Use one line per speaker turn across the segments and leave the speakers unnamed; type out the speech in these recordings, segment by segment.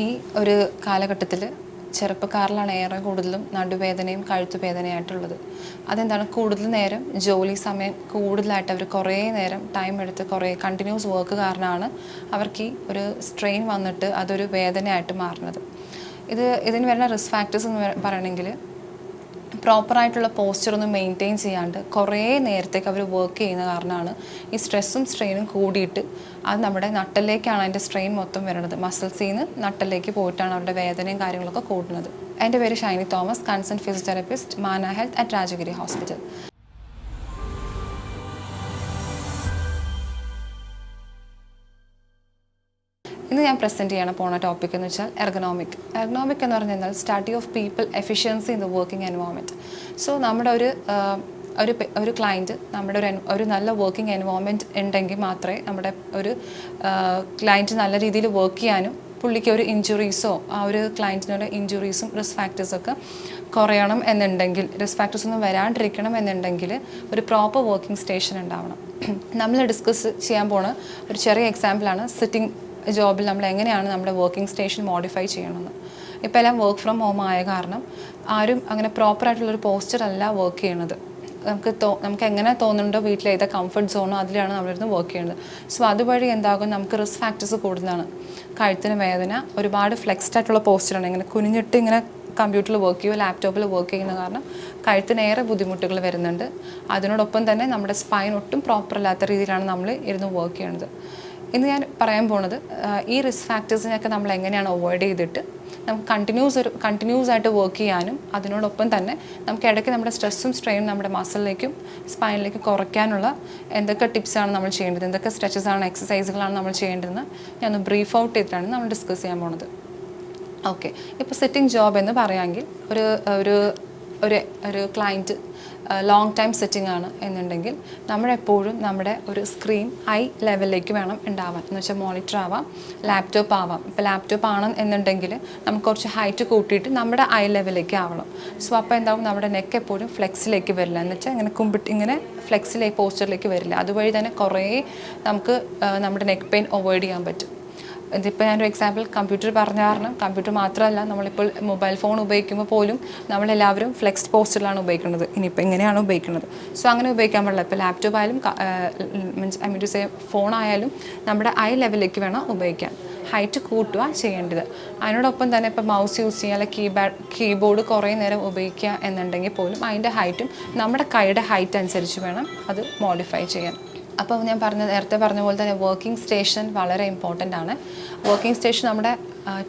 ഈ ഒരു കാലഘട്ടത്തിൽ ചെറുപ്പക്കാരിലാണ് ഏറെ കൂടുതലും നടുവേദനയും കഴുത്തുവേദനയായിട്ടുള്ളത്. അതെന്താണ്? കൂടുതൽ നേരം ജോലി സമയം കൂടുതലായിട്ട് അവർ കുറേ നേരം ടൈം എടുത്ത് കുറേ കണ്ടിന്യൂസ് വർക്ക് കാരണമാണ് അവർക്ക് ഈ ഒരു സ്ട്രെയിൻ വന്നിട്ട് അതൊരു വേദനയായിട്ട് മാറുന്നത്. ഇത് ഇതിന് വരുന്ന റിസ്ക് ഫാക്ടേഴ്സ് എന്ന് പറയണമെങ്കിൽ പ്രോപ്പറായിട്ടുള്ള പോസ്ചർ ഒന്നും മെയിന്റെയിൻ ചെയ്യാണ്ട് കുറേ നേരത്തേക്ക് അവർ വർക്ക് ചെയ്യുന്ന കാരണമാണ് ഈ സ്ട്രെസ്സും സ്ട്രെയിനും കൂടിയിട്ട് അത് നമ്മുടെ നട്ടലിലേക്കാണ് അതിന്റെ സ്ട്രെയിൻ മൊത്തം വരുന്നത് മസിൽസിൽ നിന്ന് നട്ടലിലേക്ക് പോയിട്ടാണ് അവരുടെ വേദനയും കാര്യങ്ങളൊക്കെ കൂടുന്നത്. എന്റെ പേര് ഷൈനി തോമസ് കൺസൺ ഫിസിയോതെറപ്പിസ്റ്റ് മാന ഹെൽത്ത് അറ്റ് രാജഗിരി ഹോസ്പിറ്റൽ ഇന്ന് ഞാൻ പ്രസന്റ് ചെയ്യണ പോണ ടോപ്പിക് എന്ന് വെച്ചാൽ എർഗണോമിക് എർഗണോമിക് എന്ന് പറഞ്ഞു കഴിഞ്ഞാൽ study of people efficiency in the working environment so നമ്മുടെ ഒരു ഒരു ഒരു ക്ലയന്റ് നമ്മുടെ ഒരു ഒരു നല്ല വർക്കിംഗ് എൻവോൺമെന്റ് ഉണ്ടെങ്കിൽ മാത്രമേ നമ്മുടെ ഒരു ക്ലയന്റ് നല്ല രീതിയിൽ വർക്ക് ചെയ്യാനും പുള്ളിക്ക് ഒരു ഇഞ്ചുറീസോ ആ ഒരു ക്ലയന്റിനൊരു ഇഞ്ചുറീസും റിസ്ക് ഫാക്ടേഴ്സൊക്കെ കുറയണം എന്നുണ്ടെങ്കിൽ റിസ്ക് ഫാക്ടേഴ്സ് ഒന്നും വരാണ്ടിരിക്കണം എന്നുണ്ടെങ്കിൽ ഒരു പ്രോപ്പർ വർക്കിംഗ് സ്റ്റേഷൻ ഉണ്ടാവണം. നമ്മൾ ഡിസ്കസ് ചെയ്യാൻ പോണ ഒരു ചെറിയ എക്സാമ്പിളാണ് സിറ്റിംഗ് ജോബിൽ നമ്മൾ എങ്ങനെയാണ് നമ്മുടെ വർക്കിംഗ് സ്റ്റേഷൻ മോഡിഫൈ ചെയ്യണമെന്ന്. ഇപ്പോൾ എല്ലാം വർക്ക് ഫ്രം ഹോം ആയ കാരണം ആരും അങ്ങനെ പ്രോപ്പറായിട്ടുള്ളൊരു പോസ്റ്റർ അല്ല വർക്ക് ചെയ്യണത് നമുക്ക് തോ നമുക്ക് എങ്ങനെ തോന്നുന്നുണ്ടോ വീട്ടിൽ ഏതാ കംഫർട്ട് സോണോ അതിലാണ് നമ്മളിരുന്ന് വർക്ക് ചെയ്യുന്നത്. സോ അതുവഴി എന്താകും? നമുക്ക് റിസ്ക് ഫാക്ടേഴ്സ് കൂടുതലാണ്. കഴുത്തിന് വേദന ഒരുപാട് ഫ്ലെക്സ്ഡ് ആയിട്ടുള്ള പോസ്റ്ററാണ് ഇങ്ങനെ കുനിഞ്ഞിട്ട് ഇങ്ങനെ കമ്പ്യൂട്ടറിൽ വർക്ക് ചെയ്യുമോ ലാപ്ടോപ്പിൽ വർക്ക് ചെയ്യുന്ന കാരണം കഴുത്തിനേറെ ബുദ്ധിമുട്ടുകൾ വരുന്നുണ്ട്. അതിനോടൊപ്പം തന്നെ നമ്മുടെ സ്പൈൻ ഒട്ടും പ്രോപ്പർ അല്ലാത്ത രീതിയിലാണ് നമ്മൾ ഇരുന്ന് വർക്ക് ചെയ്യുന്നത്. ഇന്ന് ഞാൻ പറയാൻ പോണത് ഈ റിസ്ക് ഫാക്ടേഴ്സിനെയൊക്കെ നമ്മൾ എങ്ങനെയാണ് അവോയ്ഡ് ചെയ്തിട്ട് നമുക്ക് കണ്ടിന്യൂസ് ഒരു കണ്ടിന്യൂസ് ആയിട്ട് വർക്ക് ചെയ്യാനും അതിനോടൊപ്പം തന്നെ നമുക്ക് ഇടയ്ക്ക് നമ്മുടെ സ്ട്രെസ്സും സ്ട്രെയിനും നമ്മുടെ മസിലിലേക്കും സ്പൈനിലേക്കും കുറയ്ക്കാനുള്ള എന്തൊക്കെ ടിപ്സാണ് നമ്മൾ ചെയ്യേണ്ടത് എന്തൊക്കെ സ്ട്രെച്ചസ് ആണ് എക്സസൈസുകളാണ് നമ്മൾ ചെയ്യേണ്ടതെന്ന് ഞാൻ ഒന്ന് ബ്രീഫ് ഔട്ട് ചെയ്തിട്ടാണ് നമ്മൾ ഡിസ്കസ് ചെയ്യാൻ പോണത്. ഓക്കെ ഇപ്പോൾ സെറ്റിംഗ് ജോബ് എന്ന് പറയാമെങ്കിൽ ഒരു ഒരു ഒരു ഒരു ക്ലയന്റ് ലോങ് ടൈം സെറ്റിംഗ് ആണ് എന്നുണ്ടെങ്കിൽ നമ്മളെപ്പോഴും നമ്മുടെ ഒരു സ്ക്രീൻ ഹൈ ലെവലിലേക്ക് വേണം ഉണ്ടാവാൻ. എന്ന് വെച്ചാൽ മോണിറ്റർ ആവാം ലാപ്ടോപ്പ് ആവാം. ഇപ്പോൾ ലാപ്ടോപ്പ് ആണ് എന്നുണ്ടെങ്കിൽ നമുക്ക് കുറച്ച് ഹൈറ്റ് കൂട്ടിയിട്ട് നമ്മുടെ ഐ ലെവലിലേക്ക് ആവണം. സോ അപ്പോൾ എന്താവും? നമ്മുടെ നെക്ക് എപ്പോഴും ഫ്ലെക്സിലേക്ക് വരില്ല. എന്ന് വെച്ചാൽ ഇങ്ങനെ കുമ്പിട്ട് ഇങ്ങനെ ഫ്ലെക്സിലേക്ക് പോസ്റ്ററിലേക്ക് വരില്ല. അതുവഴി തന്നെ കുറേ നമുക്ക് നമ്മുടെ നെക്ക് പെയിൻ അവോയ്ഡ് ചെയ്യാൻ പറ്റും. ഇതിപ്പോൾ ഞാനൊരു എക്സാമ്പിൾ കമ്പ്യൂട്ടർ പറഞ്ഞ കാരണം കമ്പ്യൂട്ടർ മാത്രമല്ല നമ്മളിപ്പോൾ മൊബൈൽ ഫോൺ ഉപയോഗിക്കുമ്പോൾ പോലും നമ്മളെല്ലാവരും ഫ്ലെക്സ് പോസ്റ്ററിലാണ് ഉപയോഗിക്കുന്നത്. ഇനിയിപ്പോൾ എങ്ങനെയാണ് ഉപയോഗിക്കുന്നത്? സോ അങ്ങനെ ഉപയോഗിക്കാൻ പാടില്ല. ഇപ്പോൾ ലാപ്ടോപ്പ് ആയാലും means I mean to say phone ആയാലും നമ്മുടെ ഐ ലെവലിലേക്ക് വേണം ഉപയോഗിക്കാൻ. ഹൈറ്റ് കൂട്ടുക ചെയ്യേണ്ടത്. അതിനോടൊപ്പം തന്നെ ഇപ്പോൾ മൗസ് യൂസ് ചെയ്യുക അല്ലെങ്കിൽ കീബാഡ് കീബോർഡ് കുറേ നേരം ഉപയോഗിക്കുക എന്നുണ്ടെങ്കിൽ പോലും അതിന്റെ ഹൈറ്റും നമ്മുടെ കൈയുടെ ഹൈറ്റ് അനുസരിച്ച് വേണം അത് മോഡിഫൈ ചെയ്യാൻ. അപ്പോൾ ഞാൻ പറഞ്ഞ നേരത്തെ പറഞ്ഞ പോലെ തന്നെ വർക്കിംഗ് സ്റ്റേഷൻ വളരെ ഇമ്പോർട്ടന്റ് ആണ്. വർക്കിംഗ് സ്റ്റേഷൻ നമ്മുടെ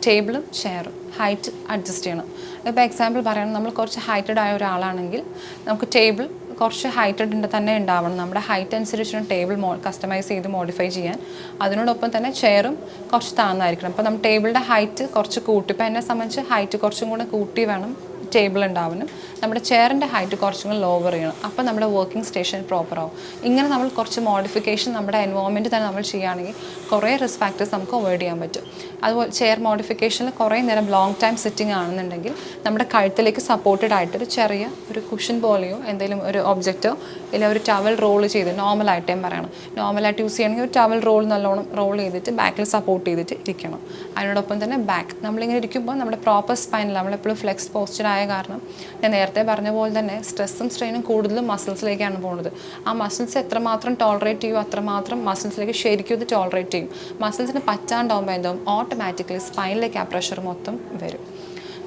ടേബിളും ചെയറും ഹൈറ്റ് അഡ്ജസ്റ്റ് ചെയ്യണം. ഇപ്പോൾ എക്സാമ്പിൾ പറയണം. നമ്മൾ കുറച്ച് ഹൈറ്റഡ് ആയ ഒരാളാണെങ്കിൽ നമുക്ക് ടേബിൾ കുറച്ച് ഹൈറ്റഡ് തന്നെ ഉണ്ടാവണം. നമ്മുടെ ഹൈറ്റ് അനുസരിച്ചുള്ള ടേബിൾ മോ കസ്റ്റമൈസ് ചെയ്ത് മോഡിഫൈ ചെയ്യാൻ. അതിനോടൊപ്പം തന്നെ ചെയറും കുറച്ച് താന്നായിരിക്കണം. അപ്പോൾ നമ്മൾ ടേബിളിന്റെ ഹൈറ്റ് കുറച്ച് കൂട്ടി. ഇപ്പോൾ എന്നെ സംബന്ധിച്ച് ഹൈറ്റ് കുറച്ചും കൂടെ കൂട്ടി വേണം ടേബിൾ ഉണ്ടാവാനും. നമ്മുടെ ചെയറിന്റെ ഹൈറ്റ് കുറച്ചും കൂടി ലോവർ ചെയ്യണം. അപ്പോൾ നമ്മുടെ വർക്കിംഗ് സ്റ്റേഷൻ പ്രോപ്പർ ആവും. ഇങ്ങനെ നമ്മൾ കുറച്ച് മോഡിഫിക്കേഷൻ നമ്മുടെ എൻവോൺമെന്റ് തന്നെ നമ്മൾ ചെയ്യുകയാണെങ്കിൽ കുറേ റിസ്ക് ഫാക്ടേഴ്സ് നമുക്ക് അവോയ്ഡ് ചെയ്യാൻ പറ്റും. അതുപോലെ ചെയർ മോഡിഫിക്കേഷനിൽ കുറേ നേരം ലോങ് ടൈം സിറ്റിംഗ് ആണെന്നുണ്ടെങ്കിൽ നമ്മുടെ കഴുത്തിലേക്ക് സപ്പോർട്ടഡ് ആയിട്ട് ഒരു ചെറിയ ഒരു കുഷൻ പോലെയോ എന്തെങ്കിലും ഒരു ഒബ്ജക്റ്റോ ഇല്ല ഒരു ടവൽ റോൾ ചെയ്ത് നോർമലായിട്ട് ഞാൻ പറയണം. നോർമലായിട്ട് യൂസ് ചെയ്യണമെങ്കിൽ ഒരു ടവൽ റോൾ നല്ലോണം റോൾ ചെയ്തിട്ട് ബാക്കിൽ സപ്പോർട്ട് ചെയ്തിട്ട് ഇരിക്കണം. അതിനോടൊപ്പം തന്നെ ബാക്ക് നമ്മളിങ്ങനെ ഇരിക്കുമ്പോൾ നമ്മുടെ പ്രോപ്പർ സ്പൈനിൽ നമ്മളെപ്പോഴും ഫ്ലെക്സ് പോസ്ചർ ആയ കാരണം ഞാൻ നേരത്തെ പറഞ്ഞ പോലെ തന്നെ സ്ട്രെസ്സും സ്ട്രെയിനും കൂടുതലും മസിൽസിലേക്കാണ് പോകുന്നത്. ആ മസിൽസ് എത്രമാത്രം ടോളറേറ്റ് ചെയ്യും അത്രമാത്രം മസിൽസിലേക്ക് ശരിക്കും ഇത് ടോളറേറ്റ് ചെയ്യും. മസിൽസിന് പറ്റാണ്ടാവുമ്പോൾ എന്താവും ഓട്ടോമാറ്റിക്കലി സ്പൈനിലേക്ക് ആ പ്രഷർ മൊത്തം വരും.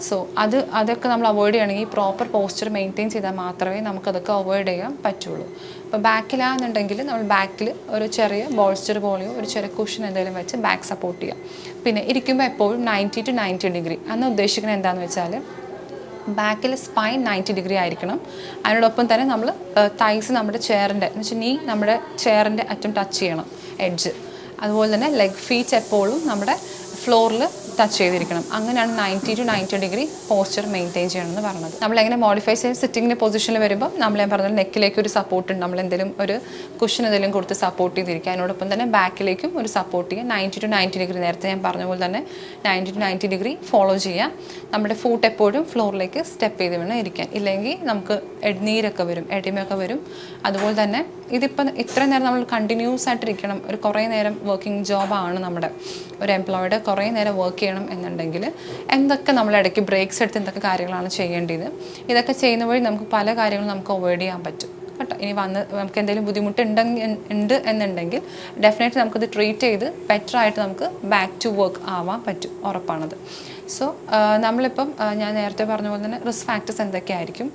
സോ അത് അതൊക്കെ നമ്മൾ അവോയ്ഡ് ചെയ്യണമെങ്കിൽ പ്രോപ്പർ പോസ്ചർ മെയിന്റെയിൻ ചെയ്താൽ മാത്രമേ നമുക്കതൊക്കെ അവോയ്ഡ് ചെയ്യാൻ പറ്റുള്ളൂ. ഇപ്പോൾ ബാക്കിലാണെന്നുണ്ടെങ്കിൽ നമ്മൾ ബാക്കിൽ ഒരു ചെറിയ ബോൾസ്റ്റർ പോലെയോ ഒരു ചെറിയ കുഷൻ എന്തെങ്കിലും വെച്ച് ബാക്ക് സപ്പോർട്ട് ചെയ്യാം. പിന്നെ ഇരിക്കുമ്പോൾ എപ്പോഴും നയന്റി ടു നയന്റി ഡിഗ്രി അന്ന് ഉദ്ദേശിക്കുന്നത് എന്താണെന്ന് വെച്ചാൽ ബാക്കിൽ സ്പൈൻ നയന്റി ഡിഗ്രി ആയിരിക്കണം. അതിനോടൊപ്പം തന്നെ നമ്മൾ തൈസ് നമ്മുടെ ചെയറിന്റെ എന്ന് വെച്ചാൽ നീ നമ്മുടെ ചെയറിന്റെ അറ്റം ടച്ച് ചെയ്യണം എഡ്ജ് അതുപോലെ തന്നെ ലെഗ് ഫീറ്റ് എപ്പോഴും നമ്മുടെ ഫ്ലോറിൽ ടച്ച് ചെയ്തിരിക്കണം. അങ്ങനെയാണ് ninety to ninety degree posture maintain ചെയ്യണമെന്ന് പറഞ്ഞത്. നമ്മൾ എങ്ങനെ മോഡിഫൈ ചെയ്ത് സിറ്റിങ്ങിന്റെ പൊസിഷനിൽ വരുമ്പോൾ നമ്മൾ ഞാൻ പറഞ്ഞ നെക്കിലേക്ക് ഒരു സപ്പോർട്ട് ഉണ്ട്. നമ്മൾ എന്തെങ്കിലും ഒരു കുഷൻ എന്തെങ്കിലും കൊടുത്ത് സപ്പോർട്ട് ചെയ്തിരിക്കുക. അതിനോടൊപ്പം തന്നെ ബാക്കിലേക്കും ഒരു സപ്പോർട്ട് ചെയ്യുക. നയന്റി ടു നയന്റി ഡിഗ്രി നേരത്തെ ഞാൻ പറഞ്ഞ പോലെ തന്നെ ninety to ninety degree follow ചെയ്യുക. നമ്മുടെ ഫുട്ട് എപ്പോഴും ഫ്ലോറിലേക്ക് സ്റ്റെപ്പ് ചെയ്ത് വേണം ഇരിക്കാൻ. ഇല്ലെങ്കിൽ നമുക്ക് നീരൊക്കെ വരും എടിമയൊക്കെ വരും. അതുപോലെ തന്നെ ഇതിപ്പം ഇത്ര നേരം നമ്മൾ കണ്ടിന്യൂസ് ആയിട്ടിരിക്കണം. ഒരു കുറേ നേരം വർക്കിംഗ് ജോബാണ് നമ്മുടെ. ഒരു എംപ്ലോയിഡ് കുറേ നേരം വർക്ക് ചെയ്യണം എന്നുണ്ടെങ്കിൽ എന്തൊക്കെ നമ്മൾ ഇടയ്ക്ക് ബ്രേക്സ് എടുത്ത് എന്തൊക്കെ കാര്യങ്ങളാണ് ചെയ്യേണ്ടത്. ഇതൊക്കെ ചെയ്യുന്ന വഴി നമുക്ക് പല കാര്യങ്ങളും നമുക്ക് അവോയ്ഡ് ചെയ്യാൻ പറ്റും. കേട്ടോ? ഇനി വന്ന് നമുക്ക് എന്തെങ്കിലും ബുദ്ധിമുട്ടുണ്ടെങ്കിൽ ഉണ്ട് എന്നുണ്ടെങ്കിൽ ഡെഫിനറ്റ്ലി നമുക്കത് ട്രീറ്റ് ചെയ്ത് ബെറ്റർ ആയിട്ട് നമുക്ക് ബാക്ക് ടു വർക്ക് ആവാൻ പറ്റും. ഉറപ്പാണത്. സോ നമ്മളിപ്പം ഞാൻ നേരത്തെ പറഞ്ഞ പോലെ തന്നെ റിസ്ക് ഫാക്ടേഴ്സ് എന്തൊക്കെയായിരിക്കും?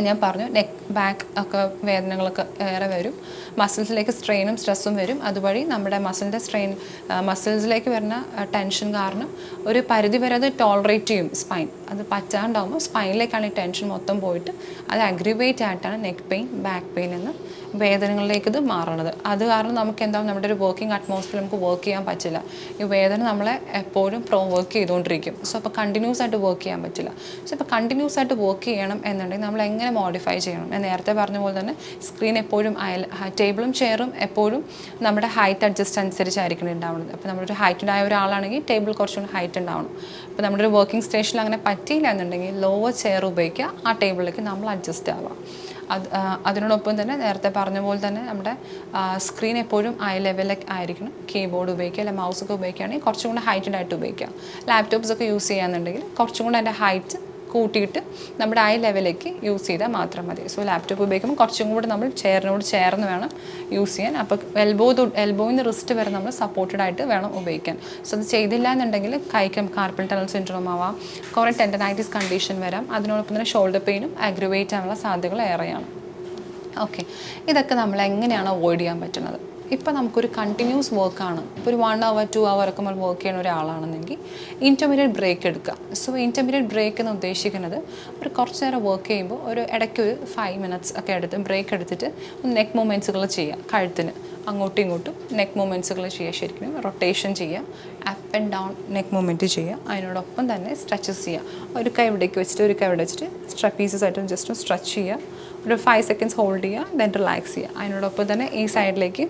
ഞാൻ പറഞ്ഞു. നെക്ക് ബാക്ക് ഒക്കെ വേദനകളൊക്കെ ഏറെ വരും. മസിൽസിലേക്ക് സ്ട്രെയിനും സ്ട്രെസ്സും വരും. അതുവഴി നമ്മുടെ മസിലിന്റെ സ്ട്രെയിൻ മസിൽസിലേക്ക് വരുന്ന ടെൻഷൻ കാരണം ഒരു പരിധി വരെ അത് ടോളറേറ്റ് ചെയ്യും സ്പൈൻ അത് പറ്റാണ്ടാവുമ്പോൾ സ്പൈനിലേക്കാണ് ഈ ടെൻഷൻ മൊത്തം പോയിട്ട് അത് അഗ്രിവേറ്റ് ആയിട്ടാണ് നെക്ക് പെയിൻ ബാക്ക് പെയിൻ എന്ന് വേദനകളിലേക്ക് ഇത് മാറണത് അത് കാരണം നമുക്ക് എന്താവും? നമ്മുടെ ഒരു വർക്കിംഗ് അറ്റ്മോസ്ഫിയർ നമുക്ക് വർക്ക് ചെയ്യാൻ പറ്റില്ല. ഈ വേദന നമ്മളെ എപ്പോഴും പ്രോ വർക്ക് ചെയ്തുകൊണ്ടിരിക്കും. സോ അപ്പോൾ കണ്ടിന്യൂസ് ആയിട്ട് വർക്ക് ചെയ്യാൻ പറ്റില്ല. സോ ഇപ്പോൾ കണ്ടിന്യൂസ് ആയിട്ട് വർക്ക് ചെയ്യണം എന്നുണ്ടെങ്കിൽ നമ്മൾ എങ്ങനെ മോഡിഫൈ ചെയ്യണം? ഞാൻ നേരത്തെ പറഞ്ഞ പോലെ തന്നെ സ്ക്രീൻ എപ്പോഴും അയൽ ടേബിളും ചെയറും എപ്പോഴും നമ്മുടെ ഹൈറ്റ് അഡ്ജസ്റ്റ് അനുസരിച്ചായിരിക്കണം ഉണ്ടാവുന്നത്. അപ്പോൾ നമ്മളൊരു ഹൈറ്റഡ് ആയ ഒരാളാണെങ്കിൽ ടേബിൾ കുറച്ചുകൂടി ഹൈറ്റ് ഉണ്ടാവണം. അപ്പോൾ നമ്മുടെ ഒരു വർക്കിംഗ് സ്റ്റേഷനിൽ അങ്ങനെ പറ്റിയില്ല എന്നുണ്ടെങ്കിൽ ലോവർ ചെയർ ഉപയോഗിക്കുക. ആ ടേബിളിലേക്ക് നമ്മൾ അഡ്ജസ്റ്റ് ആവാം അത് അതിനോടൊപ്പം തന്നെ നേരത്തെ പറഞ്ഞ പോലെ തന്നെ നമ്മുടെ സ്ക്രീൻ എപ്പോഴും ഐ ലെവലൊക്കെ ആയിരിക്കണം. കീബോർഡ് ഉപയോഗിക്കുക അല്ലെങ്കിൽ മൗസൊക്കെ ഉപയോഗിക്കുകയാണെങ്കിൽ കുറച്ചും കൂടെ ഹൈറ്റഡ് ആയിട്ട് ഉപയോഗിക്കുക. ലാപ്ടോപ്സ് ഒക്കെ യൂസ് ചെയ്യാന്നുണ്ടെങ്കിൽ കുറച്ചും കൂടെ അതിന്റെ ഹൈറ്റ് കൂട്ടിയിട്ട് നമ്മുടെ ഐ ലെവലിലേക്ക് യൂസ് ചെയ്താൽ മാത്രം മതി. സോ ലാപ്ടോപ്പ് ഉപയോഗിക്കുമ്പോൾ കുറച്ചും കൂടി നമ്മൾ ചെയറിനോട് ചേർന്ന് വേണം യൂസ് ചെയ്യാൻ. അപ്പോൾ എൽബോ എൽബോയിന്ന് റിസ്റ്റ് വരെ നമ്മൾ സപ്പോർട്ടഡ് ആയിട്ട് വേണം ഉപയോഗിക്കാൻ. സോ അത് ചെയ്തില്ല എന്നുണ്ടെങ്കിൽ കൈക്കും കാർപ്പൽ ടണൽ സിൻഡ്രോം ആവാം. കുറേ ടെൻഡനൈറ്റിസ് കണ്ടീഷൻ വരാം. അതിനോടൊപ്പം തന്നെ ഷോൾഡർ പെയിനും അഗ്രിവേറ്റ് ആവാനുള്ള സാധ്യതകൾ ഏറെയാണ്. ഓക്കെ ഇതൊക്കെ നമ്മൾ എങ്ങനെയാണ് അവോയ്ഡ് ചെയ്യാൻ പറ്റുന്നത്? ഇപ്പോൾ നമുക്കൊരു കണ്ടിന്യൂസ് വർക്കാണ് ഇപ്പോൾ ഒരു വൺ അവർ ടു അവർ ഒക്കെ നമ്മൾ വർക്ക് ചെയ്യുന്ന ഒരാളാണെന്നെങ്കിൽ ഇന്റർമീഡിയറ്റ് ബ്രേക്ക് എടുക്കുക. സോ ഇന്റർമീഡിയറ്റ് ബ്രേക്ക് എന്ന് ഉദ്ദേശിക്കുന്നത് ഒരു കുറച്ച് നേരം വർക്ക് ചെയ്യുമ്പോൾ ഒരു ഇടയ്ക്ക് ഒരു ഫൈവ് മിനിറ്റ്സ് ഒക്കെ എടുത്ത് ബ്രേക്ക് എടുത്തിട്ട് നെക്ക് മൂമെന്റ്സുകൾ ചെയ്യുക കഴുത്തിന്. അങ്ങോട്ടും ഇങ്ങോട്ടും നെക്ക് മൂവ്മെന്റ്സുകൾ ചെയ്യുക ശരിക്കും. റൊട്ടേഷൻ ചെയ്യുക up and down neck movement ചെയ്യുക അതിനോടൊപ്പം തന്നെ സ്ട്രെച്ചസ് ചെയ്യുക ഒരു കൈ ഇവിടേക്ക് വെച്ചിട്ട് ഒരു കൈ ഇവിടെ വെച്ചിട്ട് സ്ട്രെപ്പീസസ് ആയിട്ട് ജസ്റ്റ് സ്ട്രെച്ച് ചെയ്യുക ഒരു ഫൈവ് സെക്കൻഡ്സ് ഹോൾഡ് ചെയ്യുക ദെൻ റിലാക്സ് ചെയ്യുക അതിനോടൊപ്പം തന്നെ ഈ സൈഡിലേക്ക്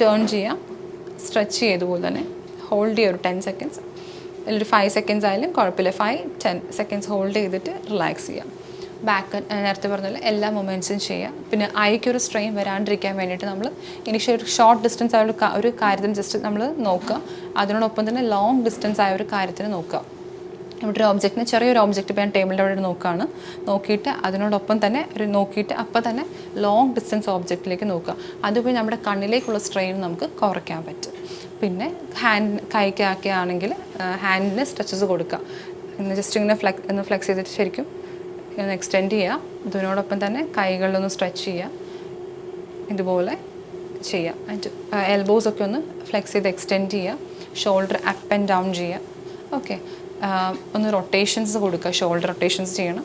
ടേൺ ചെയ്യുക സ്ട്രെച്ച് ചെയ്തതുപോലെ തന്നെ. ഹോൾഡ് ചെയ്യുക ഒരു ടെൻ സെക്കൻഡ്സ് ഒരു ഫൈവ് സെക്കൻഡ്സ് ആയാലും കുഴപ്പമില്ല. ഫൈവ് ടെൻ സെക്കൻഡ്സ് ഹോൾഡ് ചെയ്തിട്ട് റിലാക്സ് ചെയ്യാം. ബാക്ക് നേരത്തെ പറഞ്ഞ എല്ലാ മൊമെന്റ്സും ചെയ്യുക പിന്നെ ഐക്കൊരു സ്ട്രെയിൻ വരാണ്ടിരിക്കാൻ വേണ്ടിയിട്ട് നമ്മൾ ഇനിഷ്യൽ ഒരു ഷോർട്ട് ഡിസ്റ്റൻസ് ആയ ഒരു ഒരു കാര്യത്തിന് ജസ്റ്റ് നമ്മൾ നോക്കുക. അതിനോടൊപ്പം തന്നെ ലോങ് ഡിസ്റ്റൻസ് ആയ ഒരു കാര്യത്തിന് നോക്കുക. നമ്മുടെ ഒരു ഓബ്ജക്റ്റിന് ചെറിയൊരു ഓബ്ജക്റ്റ് ഇപ്പോൾ ഞാൻ ടേബിളിന്റെ അവിടെ നോക്കുകയാണ്. നോക്കിയിട്ട് അതിനോടൊപ്പം തന്നെ ഒരു നോക്കിയിട്ട് അപ്പോൾ തന്നെ ലോങ് ഡിസ്റ്റൻസ് ഒബ്ജക്റ്റിലേക്ക് നോക്കുക. അതുപോലെ നമ്മുടെ കണ്ണിലേക്കുള്ള സ്ട്രെയിൻ നമുക്ക് കുറയ്ക്കാൻ പറ്റും. പിന്നെ ഹാൻഡ് കൈക്കാക്കിയാണെങ്കിൽ ഹാൻഡിന് സ്ട്രെച്ചസ് കൊടുക്കുക. ജസ്റ്റ് ഇങ്ങനെ ഫ്ലെക്സ് ഒന്ന് ഫ്ലെക്സ് ചെയ്തിട്ട് ശരിക്കും ഒന്ന് എക്സ്റ്റെൻഡ് ചെയ്യുക ഇതിനോടൊപ്പം തന്നെ കൈകളിലൊന്ന് സ്ട്രെച്ച് ചെയ്യുക ഇതുപോലെ ചെയ്യാം. ആൻഡ് എൽബോസ് ഒക്കെ ഒന്ന് ഫ്ലെക്സ് ചെയ്ത് എക്സ്റ്റെൻഡ് ചെയ്യുക ഷോൾഡർ അപ്പ് ആൻഡ് ഡൗൺ ചെയ്യുക ഓക്കെ ഒന്ന് റൊട്ടേഷൻസ് കൊടുക്കുക. ഷോൾഡർ റൊട്ടേഷൻസ് ചെയ്യണം.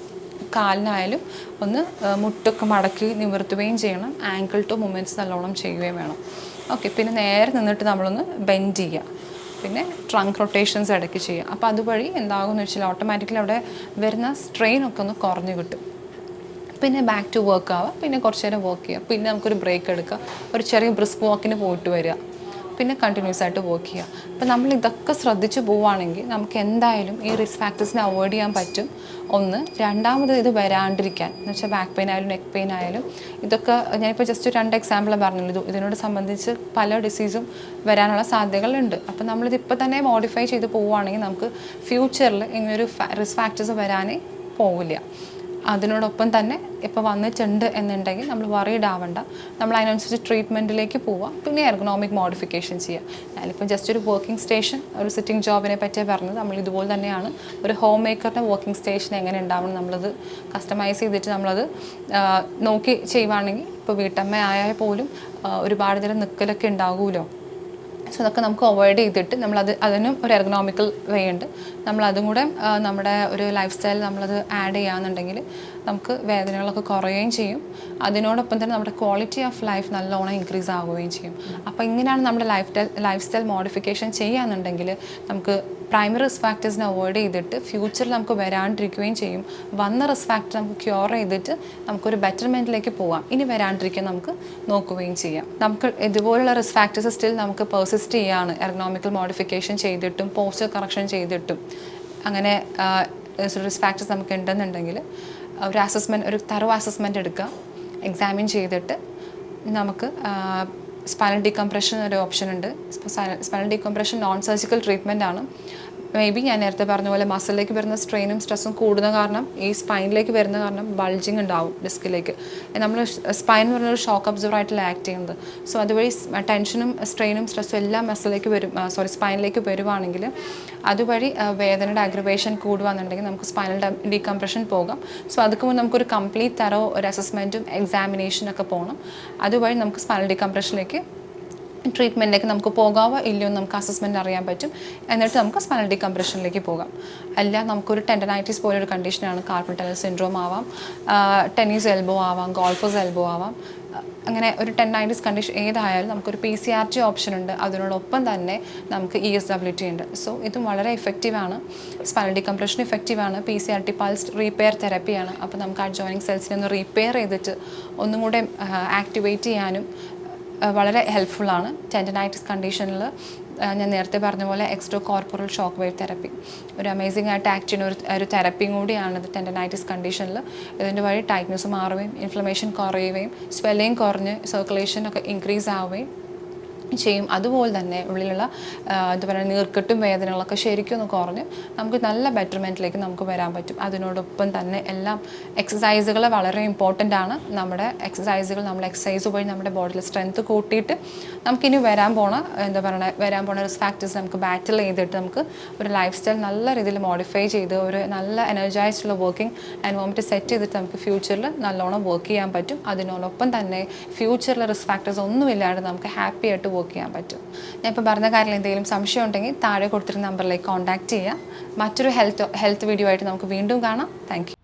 കാലിനായാലും ഒന്ന് മുട്ടൊക്കെ മടക്കി നിവർത്തുകയും ചെയ്യണം. ആങ്കിൾ ടു മൂമെന്റ്സ് നല്ലോണം ചെയ്യുകയും വേണം. ഓക്കെ പിന്നെ നേരെ നിന്നിട്ട് നമ്മളൊന്ന് ബെൻഡ് ചെയ്യുക പിന്നെ ട്രങ്ക് റൊട്ടേഷൻസ് ഇടയ്ക്ക് ചെയ്യുക. അപ്പോൾ അതുവഴി എന്താകുമെന്ന് വെച്ചാൽ ഓട്ടോമാറ്റിക്കലി അവിടെ വരുന്ന സ്ട്രെയിൻ ഒക്കെ ഒന്ന് കുറഞ്ഞു കിട്ടും. പിന്നെ ബാക്ക് ടു വർക്ക് ആവുക. പിന്നെ കുറച്ച് നേരം വർക്ക് ചെയ്യുക. പിന്നെ നമുക്കൊരു ബ്രേക്ക് എടുക്കുക. ഒരു ചെറിയ ബ്രിസ്ക് വാക്കിന് പോയിട്ട് വരിക. പിന്നെ കണ്ടിന്യൂസ് ആയിട്ട് വർക്ക് ചെയ്യുക അപ്പം നമ്മൾ ഇതൊക്കെ ശ്രദ്ധിച്ച് പോവുകയാണെങ്കിൽ നമുക്ക് എന്തായാലും ഈ റിസ്ക് ഫാക്ടേഴ്സിനെ അവോയ്ഡ് ചെയ്യാൻ പറ്റും. ഒന്ന് രണ്ടാമത് ഇത് വരാണ്ടിരിക്കാൻ. എന്ന് വെച്ചാൽ ബാക്ക് പെയിൻ ആയാലും നെക്ക് പെയിൻ ആയാലും ഇതൊക്കെ ഞാനിപ്പോൾ ജസ്റ്റ് രണ്ട് എക്സാമ്പിൾ പറഞ്ഞുള്ളൂ ഇത് ഇതിനോട് സംബന്ധിച്ച് പല ഡിസീസും വരാനുള്ള സാധ്യതകളുണ്ട്. അപ്പം നമ്മളിത് ഇപ്പോൾ തന്നെ മോഡിഫൈ ചെയ്ത് പോവുകയാണെങ്കിൽ നമുക്ക് ഫ്യൂച്ചറിൽ ഇങ്ങനൊരു റിസ്ക് ഫാക്ടേഴ്സ് വരാനേ പോവില്ല. അതിനോടൊപ്പം തന്നെ ഇപ്പോൾ വന്നിട്ടുണ്ട് എന്നുണ്ടെങ്കിൽ നമ്മൾ വറീഡ് ആവണ്ട. നമ്മൾ അതിനനുസരിച്ച് ട്രീറ്റ്മെന്റിലേക്ക് പോവാം. പിന്നെ എർഗണോമിക് മോഡിഫിക്കേഷൻ ചെയ്യുക ഞാനിപ്പോൾ ജസ്റ്റ് ഒരു വർക്കിംഗ് സ്റ്റേഷൻ ഒരു സിറ്റിംഗ് ജോബിനെ പറ്റിയാണ് പറഞ്ഞത്. നമ്മൾ ഇതുപോലെ തന്നെയാണ് ഒരു ഹോം മേക്കറിന്റെ വർക്കിംഗ് സ്റ്റേഷൻ എങ്ങനെ ഉണ്ടാവണം നമ്മളത് കസ്റ്റമൈസ് ചെയ്തിട്ട് നമ്മളത് നോക്കി ചെയ്യുവാണെങ്കിൽ ഇപ്പോൾ വീട്ടമ്മ ആയാൽ പോലും ഒരുപാട് നേരം നിൽക്കലൊക്കെ ഉണ്ടാകുമല്ലോ സോ അതൊക്കെ നമുക്ക് അവോയ്ഡ് ചെയ്തിട്ട് നമ്മളത് അതിനും ഒരു എർഗണോമിക്കൽ വേ ഉണ്ട്. നമ്മളതും കൂടെ നമ്മുടെ ഒരു ലൈഫ് സ്റ്റൈൽ നമ്മളത് ആഡ് ചെയ്യുകയാണെന്നുണ്ടെങ്കിൽ നമുക്ക് വേദനകളൊക്കെ കുറയുകയും ചെയ്യും. അതിനോടൊപ്പം തന്നെ നമ്മുടെ ക്വാളിറ്റി ഓഫ് ലൈഫ് നല്ലോണം ഇൻക്രീസ് ആവുകയും ചെയ്യും. അപ്പോൾ ഇങ്ങനെയാണ് നമ്മുടെ ലൈഫ് ലൈഫ് സ്റ്റൈൽ മോഡിഫിക്കേഷൻ ചെയ്യുകയാണെന്നുണ്ടെങ്കിൽ നമുക്ക് പ്രൈമറി റിസ്ക് ഫാക്ടേഴ്സിനെ അവോയ്ഡ് ചെയ്തിട്ട് ഫ്യൂച്ചറിൽ നമുക്ക് വരാണ്ടിരിക്കുകയും ചെയ്യും. വന്ന റിസ്ക് ഫാക്ടർ നമുക്ക് ക്യൂർ ചെയ്തിട്ട് നമുക്കൊരു ബെറ്റർമെന്റിലേക്ക് പോവാം. ഇനി വരാണ്ടിരിക്കാൻ നമുക്ക് നോക്കുകയും ചെയ്യാം. നമുക്ക് ഇതുപോലുള്ള റിസ്ക് ഫാക്ടേഴ്സ് സ്റ്റിൽ നമുക്ക് പെർസിസ്റ്റ് ചെയ്യാണ്. എർഗണോമിക്കൽ മോഡിഫിക്കേഷൻ ചെയ്തിട്ടും പോസ്റ്റർ കറക്ഷൻ ചെയ്തിട്ടും. അങ്ങനെ റിസ്ക് ഫാക്ടേഴ്സ് നമുക്ക് ഉണ്ടെന്നുണ്ടെങ്കിൽ ഒരു അസസ്മെന്റ് ഒരു തറവ് അസസ്മെന്റ് എടുക്കുക എക്സാമിൻ ചെയ്തിട്ട് നമുക്ക് സ്പൈനൽ ഡീകംപ്രഷൻ ഒരു ഓപ്ഷൻ ഉണ്ട്. Spinal decompression non surgical treatment ആണ്. മേ ബി ഞാൻ നേരത്തെ പറഞ്ഞ പോലെ മസിലിലേക്ക് വരുന്ന സ്ട്രെയിനും സ്ട്രെസ്സും കൂടുന്ന കാരണം ഈ സ്പൈനിലേക്ക് വരുന്ന കാരണം ബൾജിങ് ഉണ്ടാവും ഡിസ്കിലേക്ക് നമ്മൾ സ്പൈൻ എന്ന് പറഞ്ഞൊരു ഷോക്ക് അബ്സർവർ ആയിട്ടല്ല ആക്ട് ചെയ്യുന്നത്. സോ അതുവഴി ടെൻഷനും സ്ട്രെയിനും സ്ട്രെസ്സും എല്ലാം മസിലേക്ക് വരും സോറി സ്പൈനിലേക്ക് വരുവാണെങ്കിൽ അതുവഴി വേദനയുടെ അഗ്രവേഷൻ കൂടുവാന്നുണ്ടെങ്കിൽ നമുക്ക് സ്പൈനൽ ഡീകംപ്രഷൻ പോകാം. സോ അതുക്ക് മുമ്പ് നമുക്കൊരു കംപ്ലീറ്റ് തരോ ഒരു അസസ്മെന്റും എക്സാമിനേഷനൊക്കെ പോകണം അതുവഴി നമുക്ക് സ്പൈനൽ ഡീകംപ്രഷനിലേക്ക് ട്രീറ്റ്മെന്റിലേക്ക് നമുക്ക് പോകാവോ? ഇല്ലയോ നമുക്ക് അസസ്മെന്റ് അറിയാൻ പറ്റും. എന്നിട്ട് നമുക്ക് സ്പൈനൽ ഡീകംപ്രഷനിലേക്ക് പോകാം. അല്ല നമുക്കൊരു ടെൻഡനൈറ്റിസ് പോലൊരു കണ്ടീഷനാണ് കാർപ്പൽ ടനൽ സിൻഡ്രോം ആവാം. ടെന്നീസ് എൽബോ ആവാം ഗോൾഫേഴ്സ് എൽബോ ആവാം. അങ്ങനെ ഒരു ടെൻ നയന്റീസ് കണ്ടീഷൻ ഏതായാലും നമുക്കൊരു P C R T option ഉണ്ട്. അതിനോടൊപ്പം തന്നെ നമുക്ക് ഇ എസ് ഡബ്ല്യു ടി ഉണ്ട്. സോ ഇതും വളരെ ഇഫക്റ്റീവാണ് spinal decompression ഇഫക്റ്റീവാണ് P C R T pulse repair തെറപ്പിയാണ് അപ്പോൾ നമുക്ക് ആ ജോയിനിങ് സെൽസിനെ ഒന്ന് റീപ്പയർ ചെയ്തിട്ട് ഒന്നും കൂടെ ആക്ടിവേറ്റ് ചെയ്യാനും വളരെ ഹെൽപ്ഫുള്ളാണ് ടെൻഡനൈറ്റിസ് കണ്ടീഷനിൽ ഞാൻ നേരത്തെ പറഞ്ഞ പോലെ extracorporeal shock wave therapy ഒരു അമേസിംഗ് ആയിട്ട് ആക്ട് ചെയ്യുന്ന ഒരു ഒരു തെറപ്പിയും കൂടിയാണ് ഇത് ടെൻഡനൈറ്റിസ് കണ്ടീഷനിൽ ഇതിന്റെ വഴി ടൈറ്റ്നസ് മാറുകയും ഇൻഫ്ലമേഷൻ കുറയുകയും സ്വെല്ലിങ് കുറഞ്ഞ് സർക്കുലേഷൻ ഒക്കെ ഇൻക്രീസ് ആവുകയും ചെയ്യും. അതുപോലെ തന്നെ ഉള്ളിലുള്ള എന്താ പറയുക നീർക്കെട്ടും വേദനകളൊക്കെ ശരിക്കും ഒന്ന് കുറഞ്ഞ് നമുക്ക് നല്ല ബെറ്റർമെന്റിലേക്ക് നമുക്ക് വരാൻ പറ്റും. അതിനോടൊപ്പം തന്നെ എല്ലാം എക്സസൈസുകൾ വളരെ ഇമ്പോർട്ടന്റ് ആണ്. നമ്മുടെ എക്സസൈസുകൾ നമ്മൾ എക്സസൈസ് പോയി നമ്മുടെ ബോഡിയിൽ സ്ട്രെങ്ത് കൂട്ടിയിട്ട് നമുക്കിനി വരാൻ പോണ എന്താ പറയുക വരാൻ പോണ റിസ്ക് ഫാക്ടേഴ്സ് നമുക്ക് ബാറ്റിൽ ചെയ്തിട്ട് നമുക്ക് ഒരു ലൈഫ് സ്റ്റൈൽ നല്ല രീതിയിൽ മോഡിഫൈ ചെയ്ത് ഒരു നല്ല എനർജൈസ്ഡുള്ള വർക്കിംഗ് എൻവോൺമെന്റ് സെറ്റ് ചെയ്തിട്ട് നമുക്ക് ഫ്യൂച്ചറിൽ നല്ലോണം വർക്ക് ചെയ്യാൻ പറ്റും. അതിനോടൊപ്പം തന്നെ ഫ്യൂച്ചറിൽ റിസ്ക് ഫാക്ടേഴ്സ് ഒന്നുമില്ലാണ്ട് നമുക്ക് ഹാപ്പി ആയിട്ട് വർക്ക് ചെയ്യാൻ പറ്റും. ഞാൻ ഇപ്പോൾ പറഞ്ഞ കാര്യത്തിൽ എന്തെങ്കിലും സംശയം ഉണ്ടെങ്കിൽ താഴെ കൊടുത്തിരുന്ന നമ്പറിലേക്ക് കോൺടാക്റ്റ് ചെയ്യുക മറ്റൊരു ഹെൽത്ത് ഹെൽത്ത് വീഡിയോ ആയിട്ട് നമുക്ക് വീണ്ടും കാണാം. താങ്ക്